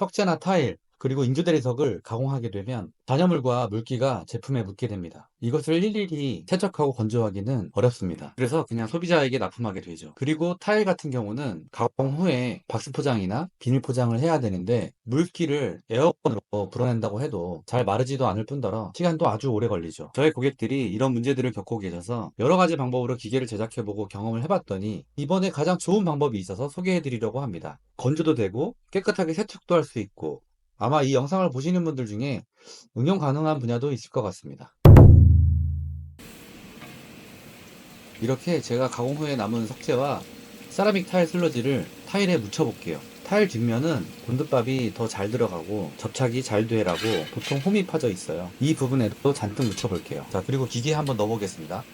석재나 타일, 그리고 인조대리석을 가공하게 되면 잔여물과 물기가 제품에 묻게 됩니다. 이것을 일일이 세척하고 건조하기는 어렵습니다. 그래서 그냥 소비자에게 납품하게 되죠. 그리고 타일 같은 경우는 가공 후에 박스 포장이나 비닐 포장을 해야 되는데 물기를 에어건으로 불어낸다고 해도 잘 마르지도 않을 뿐더러 시간도 아주 오래 걸리죠. 저희 고객들이 이런 문제들을 겪고 계셔서 여러 가지 방법으로 기계를 제작해보고 경험을 해봤더니 이번에 가장 좋은 방법이 있어서 소개해드리려고 합니다. 건조도 되고 깨끗하게 세척도 할 수 있고 아마 이 영상을 보시는 분들 중에 응용 가능한 분야도 있을 것 같습니다. 이렇게 제가 가공 후에 남은 석재와 세라믹 타일 슬러지를 타일에 묻혀 볼게요. 타일 뒷면은 곤드밥이 더 잘 들어가고 접착이 잘 되라고 보통 홈이 파져 있어요. 이 부분에도 잔뜩 묻혀 볼게요. 자, 그리고 기계에 한번 넣어 보겠습니다.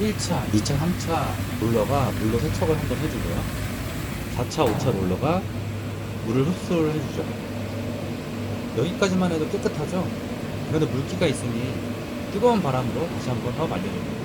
일 1차, 2차, 3차 롤러가 물로 세척을 한번 해주고요. 4차, 5차 롤러가 물을 흡수를 해주죠. 여기까지만 해도 깨끗하죠? 그런데 물기가 있으니 뜨거운 바람으로 다시 한번 더 말려줍니다.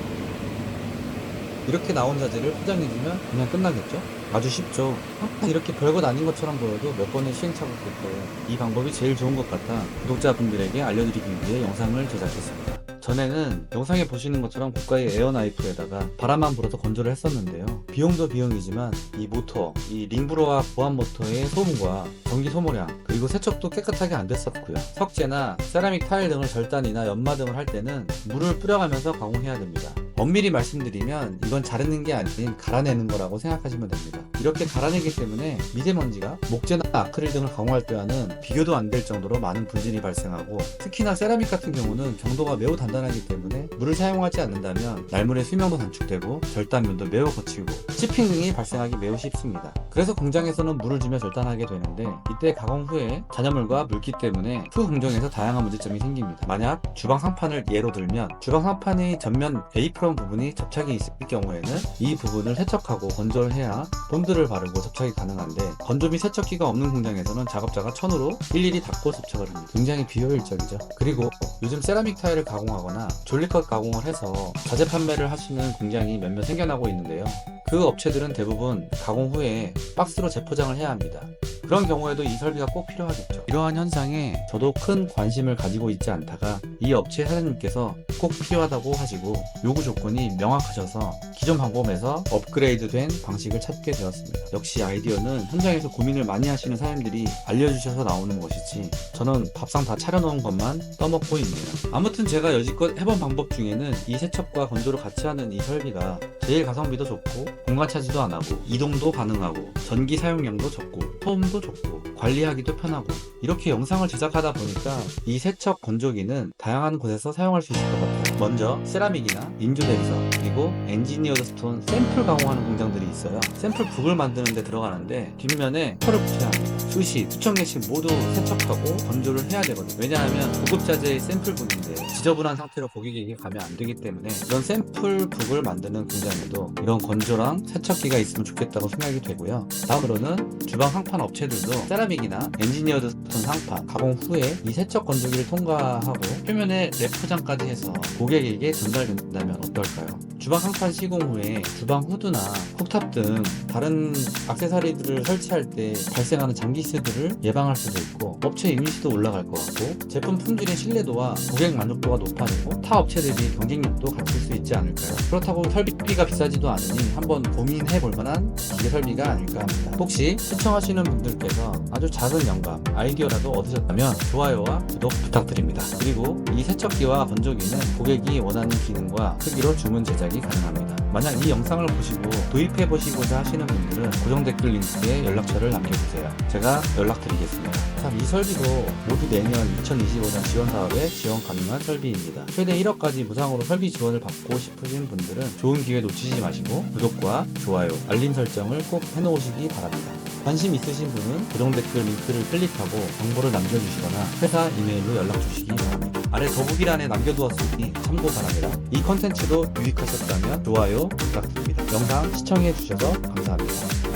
이렇게 나온 자재를 포장해주면 그냥 끝나겠죠? 아주 쉽죠? 항상 이렇게 별것 아닌 것처럼 보여도 몇 번의 시행착오일 거예요. 이 방법이 제일 좋은 것 같아 구독자분들에게 알려드리기 위해 영상을 제작했습니다. 전에는 영상에 보시는 것처럼 고가의 에어나이프에다가 바람만 불어서 건조를 했었는데요. 비용도 비용이지만 이 모터, 이 링브로와 보안 모터의 소음과 전기 소모량, 그리고 세척도 깨끗하게 안 됐었고요. 석재나 세라믹 타일 등을 절단이나 연마 등을 할 때는 물을 뿌려가면서 가공해야 됩니다. 엄밀히 말씀드리면 이건 자르는 게 아닌 갈아내는 거라고 생각하시면 됩니다. 이렇게 갈아내기 때문에 미세먼지가 목재나 아크릴 등을 가공할 때와는 비교도 안 될 정도로 많은 분진이 발생하고 특히나 세라믹 같은 경우는 경도가 매우 단단하기 때문에 물을 사용하지 않는다면 날물의 수명도 단축되고 절단면도 매우 거치고 치핑 등이 발생하기 매우 쉽습니다. 그래서 공장에서는 물을 주며 절단하게 되는데 이때 가공 후에 잔여물과 물기 때문에 후 공정에서 다양한 문제점이 생깁니다. 만약 주방 상판을 예로 들면 주방 상판의 전면 에이프런 부분이 접착이 있을 경우에는 이 부분을 세척하고 건조를 해야 본드를 바르고 접착이 가능한데 건조 및 세척기가 없는 공장에서는 작업자가 천으로 일일이 닦고 접착을 합니다. 굉장히 비효율적이죠. 그리고 요즘 세라믹 타일을 가공하거나 졸리컷 가공을 해서 자재 판매를 하시는 공장이 몇몇 생겨나고 있는데요. 그 업체들은 대부분 가공 후에 박스로 재포장을 해야 합니다. 그런 경우에도 이 설비가 꼭 필요하겠죠. 이러한 현상에 저도 큰 관심을 가지고 있지 않다가 이 업체 사장님께서 꼭 필요하다고 하시고 요구 조건이 명확하셔서 기존 방법에서 업그레이드된 방식을 찾게 되었습니다. 역시 아이디어는 현장에서 고민을 많이 하시는 사장님들이 알려주셔서 나오는 것이지 저는 밥상 다 차려놓은 것만 떠먹고 있네요. 아무튼 제가 여지껏 해본 방법 중에는 이 세척과 건조를 같이 하는 이 설비가 제일 가성비도 좋고 공간 차지도 안 하고 이동도 가능하고 전기 사용량도 적고 소음도 좋고 관리하기도 편하고 이렇게 영상을 제작하다 보니까 이 세척 건조기는 다양한 곳에서 사용할 수 있을 것 같아요. 먼저 세라믹이나 인조 대리석 그리고 엔지니어드 스톤 샘플 가공하는 공장들이 있어요. 샘플 북을 만드는 데 들어가는데 뒷면에 털을 붙여야 합니다. 수시, 수천 개씩 모두 세척하고 건조를 해야 되거든요. 왜냐하면 고급 자재의 샘플 북인데 지저분한 상태로 고객에게 가면 안 되기 때문에 이런 샘플 북을 만드는 공장에도 이런 건조랑 세척기가 있으면 좋겠다고 생각이 되고요. 다음으로는 주방 상판 업체들도 세라믹이나 엔지니어드 스톤 상판 가공 후에 이 세척 건조기를 통과하고 표면에 랩 포장까지 해서 고객에게 전달된다면 어떨까요? 주방 상판 시공 후에 주방 후드나 쿡탑 등 다른 액세서리들을 설치할 때 발생하는 장기세들을 예방할 수도 있고 업체 이미지도 올라갈 것 같고 제품 품질의 신뢰도와 고객 만족도가 높아지고 타 업체 대비 경쟁력도 갖출 수 있지 않을까요? 그렇다고 설비가 비싸지도 않으니 한번 고민해 볼 만한 기계 설비가 아닐까 합니다. 혹시 시청하시는 분들께서 아주 작은 영감, 아이디어라도 얻으셨다면 좋아요와 구독 부탁드립니다. 그리고 이 세척기와 건조기는 고객이 원하는 기능과 크기로 주문 제작 이 가능합니다. 만약 이 영상을 보시고 도입해 보시고자 하시는 분들은 고정 댓글 링크에 연락처를 남겨주세요. 제가 연락드리겠습니다. 참, 이 설비도 모두 내년 2025년 지원 사업에 지원 가능한 설비입니다. 최대 1억까지 무상으로 설비 지원을 받고 싶으신 분들은 좋은 기회 놓치지 마시고 구독과 좋아요, 알림 설정을 꼭 해놓으시기 바랍니다. 관심 있으신 분은 고정 댓글 링크를 클릭하고 정보를 남겨주시거나 회사 이메일로 연락 주시기 바랍니다. 아래 더보기란에 남겨두었으니 참고 바랍니다. 이 컨텐츠도 유익하셨다면 좋아요 부탁드립니다. 영상 시청해주셔서 감사합니다.